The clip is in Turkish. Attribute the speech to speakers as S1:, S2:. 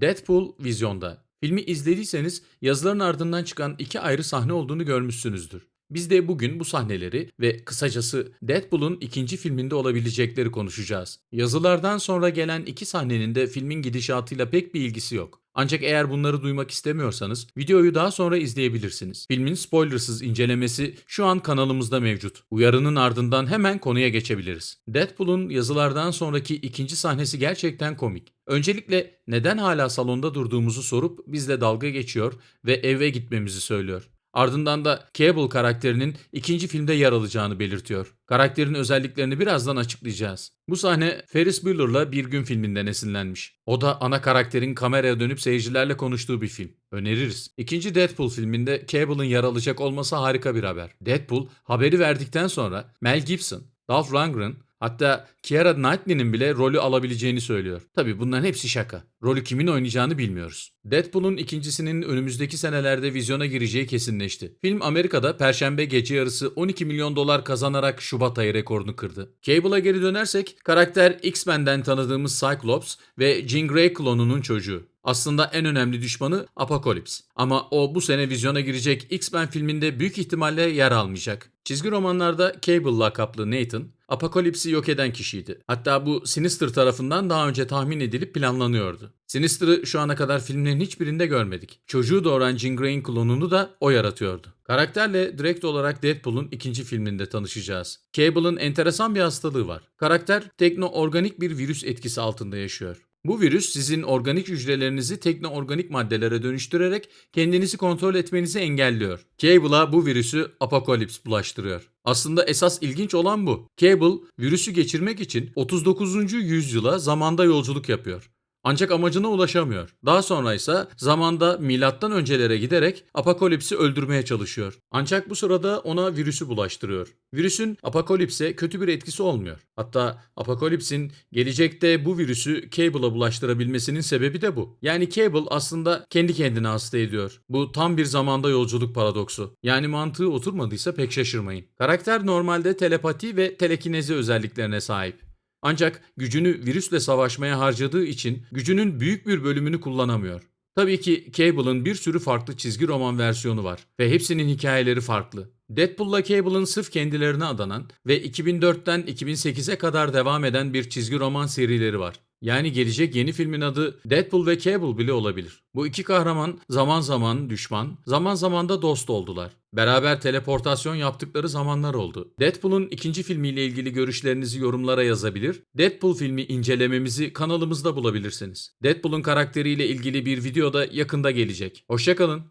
S1: Deadpool vizyonda. Filmi izlediyseniz yazıların ardından çıkan iki ayrı sahne olduğunu görmüşsünüzdür. Biz de bugün bu sahneleri ve kısacası Deadpool'un ikinci filminde olabilecekleri konuşacağız. Yazılardan sonra gelen iki sahnenin de filmin gidişatıyla pek bir ilgisi yok. Ancak eğer bunları duymak istemiyorsanız videoyu daha sonra izleyebilirsiniz. Filmin spoilersız incelemesi şu an kanalımızda mevcut. Uyarının ardından hemen konuya geçebiliriz. Deadpool'un yazılardan sonraki ikinci sahnesi gerçekten komik. Öncelikle neden hala salonda durduğumuzu sorup bizle dalga geçiyor ve eve gitmemizi söylüyor. Ardından da Cable karakterinin ikinci filmde yer alacağını belirtiyor. Karakterin özelliklerini birazdan açıklayacağız. Bu sahne Ferris Bueller'la Bir Gün filminden esinlenmiş. O da ana karakterin kameraya dönüp seyircilerle konuştuğu bir film. Öneririz. İkinci Deadpool filminde Cable'ın yer alacak olması harika bir haber. Deadpool haberi verdikten sonra Mel Gibson, Dolph Lundgren Hatta Keira Knightley'nin bile rolü alabileceğini söylüyor. Tabi bunların hepsi şaka. Rolü kimin oynayacağını bilmiyoruz. Deadpool'un ikincisinin önümüzdeki senelerde vizyona gireceği kesinleşti. Film Amerika'da perşembe gece yarısı 12 milyon dolar kazanarak Şubat ayı rekorunu kırdı. Cable'a geri dönersek karakter X-Men'den tanıdığımız Cyclops ve Jean Grey klonunun çocuğu. Aslında en önemli düşmanı Apocalypse. Ama o bu sene vizyona girecek X-Men filminde büyük ihtimalle yer almayacak. Çizgi romanlarda Cable lakaplı Nathan, Apocalypse'i yok eden kişiydi. Hatta bu Sinister tarafından daha önce tahmin edilip planlanıyordu. Sinister'ı şu ana kadar filmlerin hiçbirinde görmedik. Çocuğu doğuran Jean Grey'in klonunu da o yaratıyordu. Karakterle direkt olarak Deadpool'un ikinci filminde tanışacağız. Cable'ın enteresan bir hastalığı var. Karakter tekno-organik bir virüs etkisi altında yaşıyor. Bu virüs sizin organik hücrelerinizi teknoorganik maddelere dönüştürerek kendinizi kontrol etmenizi engelliyor. Cable'a bu virüsü Apocalypse bulaştırıyor. Aslında esas ilginç olan bu. Cable virüsü geçirmek için 39. yüzyıla zamanda yolculuk yapıyor. Ancak amacına ulaşamıyor. Daha sonra ise zamanda milattan öncelere giderek Apokalips'i öldürmeye çalışıyor. Ancak bu sırada ona virüsü bulaştırıyor. Virüsün Apokalips'e kötü bir etkisi olmuyor. Hatta Apokalips'in gelecekte bu virüsü Cable'a bulaştırabilmesinin sebebi de bu. Yani Cable aslında kendi kendine hasta ediyor. Bu tam bir zamanda yolculuk paradoksu. Yani mantığı oturmadıysa pek şaşırmayın. Karakter normalde telepati ve telekinezi özelliklerine sahip. Ancak gücünü virüsle savaşmaya harcadığı için gücünün büyük bir bölümünü kullanamıyor. Tabii ki Cable'ın bir sürü farklı çizgi roman versiyonu var ve hepsinin hikayeleri farklı. Deadpool'la Cable'ın sırf kendilerine adanan ve 2004'ten 2008'e kadar devam eden bir çizgi roman serileri var. Yani gelecek yeni filmin adı Deadpool ve Cable bile olabilir. Bu iki kahraman zaman zaman düşman, zaman zaman da dost oldular. Beraber teleportasyon yaptıkları zamanlar oldu. Deadpool'un ikinci filmiyle ilgili görüşlerinizi yorumlara yazabilir. Deadpool filmi incelememizi kanalımızda bulabilirsiniz. Deadpool'un karakteriyle ilgili bir video da yakında gelecek. Hoşçakalın.